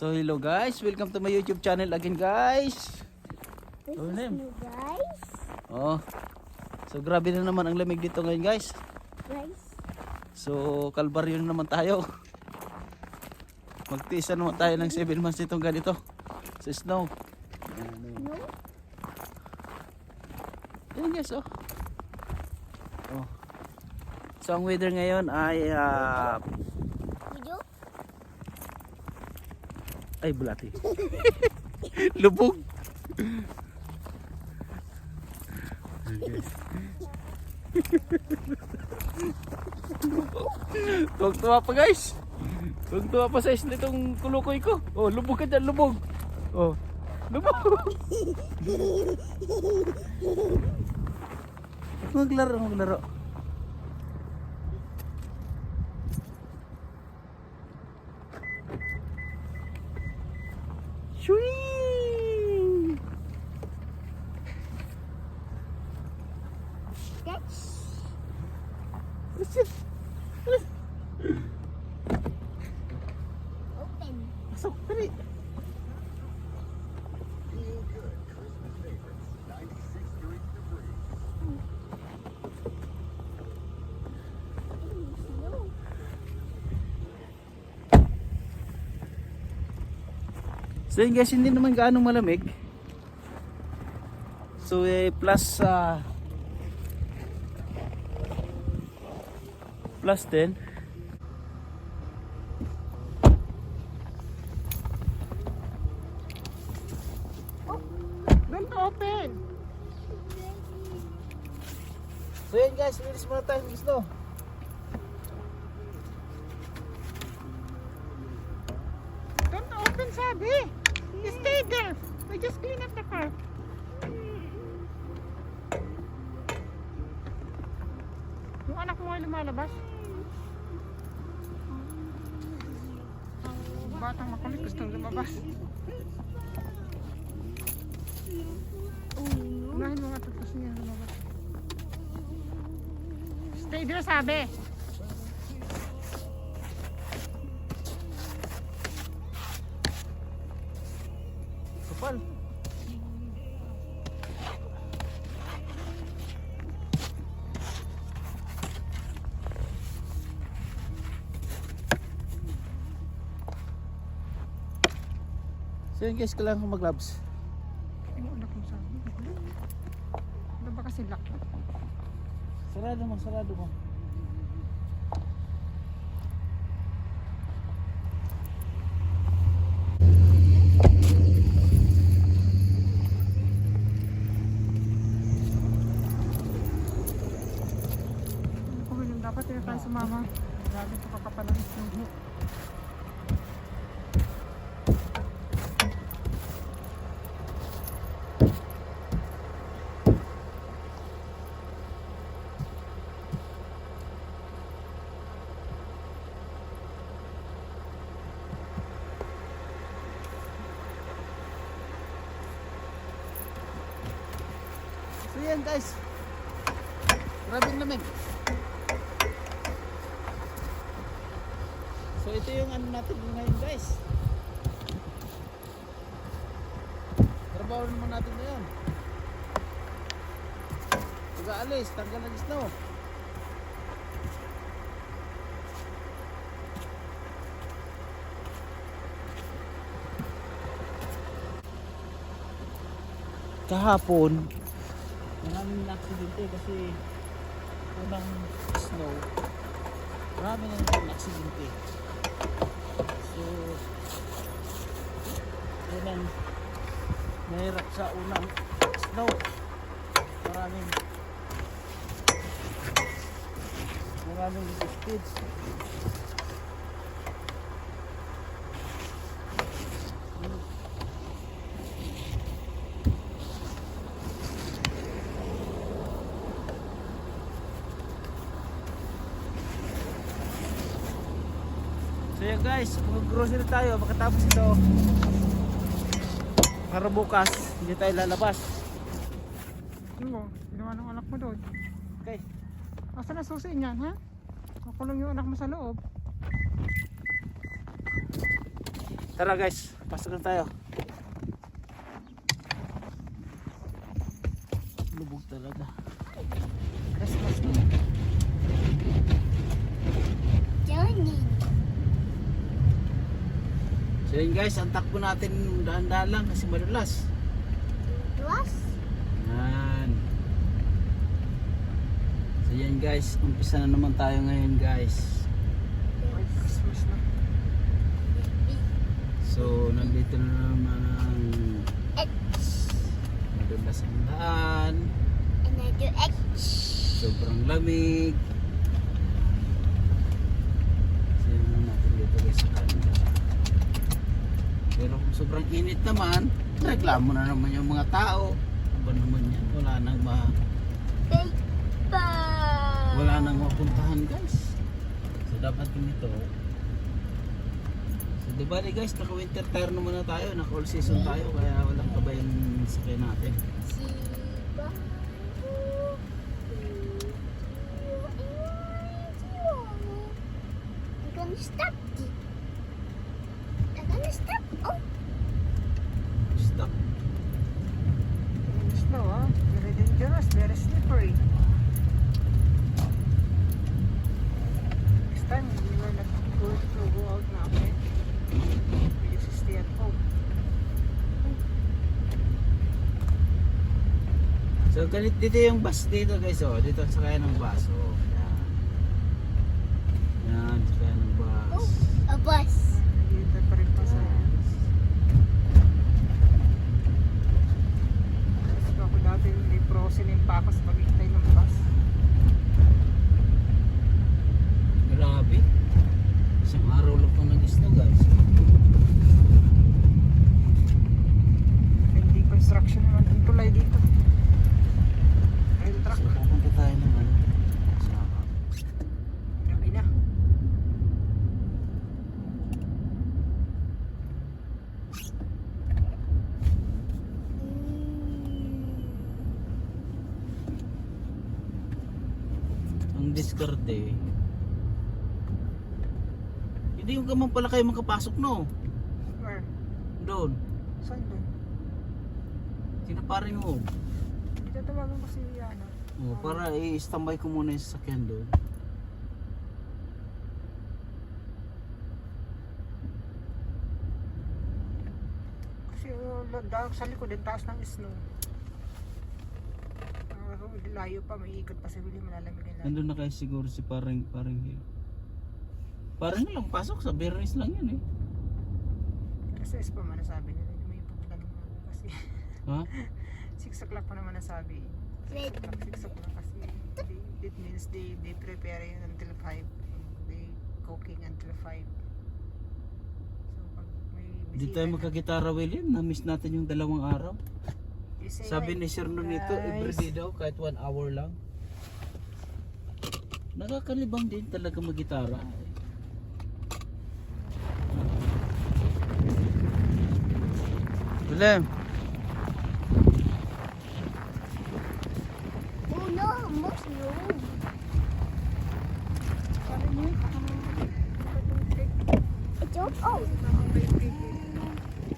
So hello guys, welcome to my YouTube channel again guys. This Oh, is new guys. Oh. So grabe na naman ang lamig dito ngayon guys. Guys. So kalbaryo na naman tayo. Magtiisa naman tayo ng 7 months itong ganito. Sa snow. No? Yan guys oh. Oh. So ang weather ngayon ay ah, ay bulati. Lubog. Tuwag-tuwa pa guys. Tuwag-tuwa pa sa isla itong kulukoy ko. Oh, lubog ka dyan, lubog. Oh, lubog. maglaro, maglaro. That's open. Pasok, dali. So yun guys, hindi naman gaano malamig. So eh, plus ah, plus 10. Don't open. So yun guys, release muna tayo ng snow. Don't open, sabi. Stay there. We just clean up the car. Yung anak mo ay lumalabas. Batang makulit gustong lumabas. Unahin mo nga tapos niya lumabas. Stay there, sabi. So yun guys, kailangan ko mag-gloves. Anak mo sabi. Ano ba kasi lock? Sarado mo, sarado mo. Kung yung dapat yun tayo sumama. Grabe ito kakapalang So yan guys. Grabe ang lamig. So ito yung ano natin ngayon guys. Trabaho naman natin ngayon. Pag-aalis, tanggal ng snow. Kahapon, maraming aksidente kasi unang snow. Marami na yung aksidente so unang nahirap sa unang snow. Maraming maraming speeds So yan guys, mag-grocery tayo makatapos ito. Para bukas, hindi tayo lalabas. Ano mo? Ginawa ng anak mo doon. Okay. Asa na susi niyan, ha? Makulong yung anak mo sa loob. Tara guys, pasok na tayo. Lubog talaga. Christmas na. So yun guys, ang takbo natin dahan-dahan lang kasi madulas. Plus. Yan. So yan guys, umpisa na naman tayo ngayon guys. So nandito na naman ang madulas ang daan. Sobrang lamig. So yun lang natin dito guys sa kanila. Pero kung sobrang init naman, reklamo na naman yung mga tao. Aba naman yan, wala nang ma wala nang mapuntahan guys. So dapat ganito. So di bali guys, naka winter tire naman na tayo, naka all season tayo kaya walang kabay yung sakay natin. Stop it. I'm gonna stop. Oh, Stop. Snow, ah. Very dangerous, very slippery. Next time, we will not go to go out na, okay? We just stay at home. So ganit dito yung bus dito guys oh, dito ang sakayan ng bus oh. Yan. Yan, sakayan ng bus. oh, a bus. Dito pa rin pa sa... Gusto ako dati may frozen pa ako sa paghintay ng bus. Grabe. Isang araw lang pang nag-snow guys. Hindi construction naman ang tulay dito. Rail So truck. pupunta tayo ng ano. Sa Grabe na. Ang diskarte. Hindi yung gaman pala kayo makapasok no. Where? Doon. Saan doon? Sinaparin mo. Dito tawagan ko si ano. Oh, para i-standby ko muna yung sasakyan doon. Kasi uh, dahil sa likod, yung taas ng snow. Layo pa, may ikot pa sa huli, malalamig ang layo. Nandun na kayo siguro si parang parang hill. Parang lang pasok sa Bernis lang yan eh. Kasi pa man nasabi nila, may ng mga kasi Ha? 6 o'clock pa naman nasabi. Red. 6 o'clock kasi they, it means they, they prepare it until 5. They cooking until 5. So pag may Hindi tayo na- magkagitara William. Na-miss natin yung dalawang araw. You say Sabi ni Sir Nonito, Guys. everyday daw kahit one hour lang. Nakakalibang din talaga magitara. William,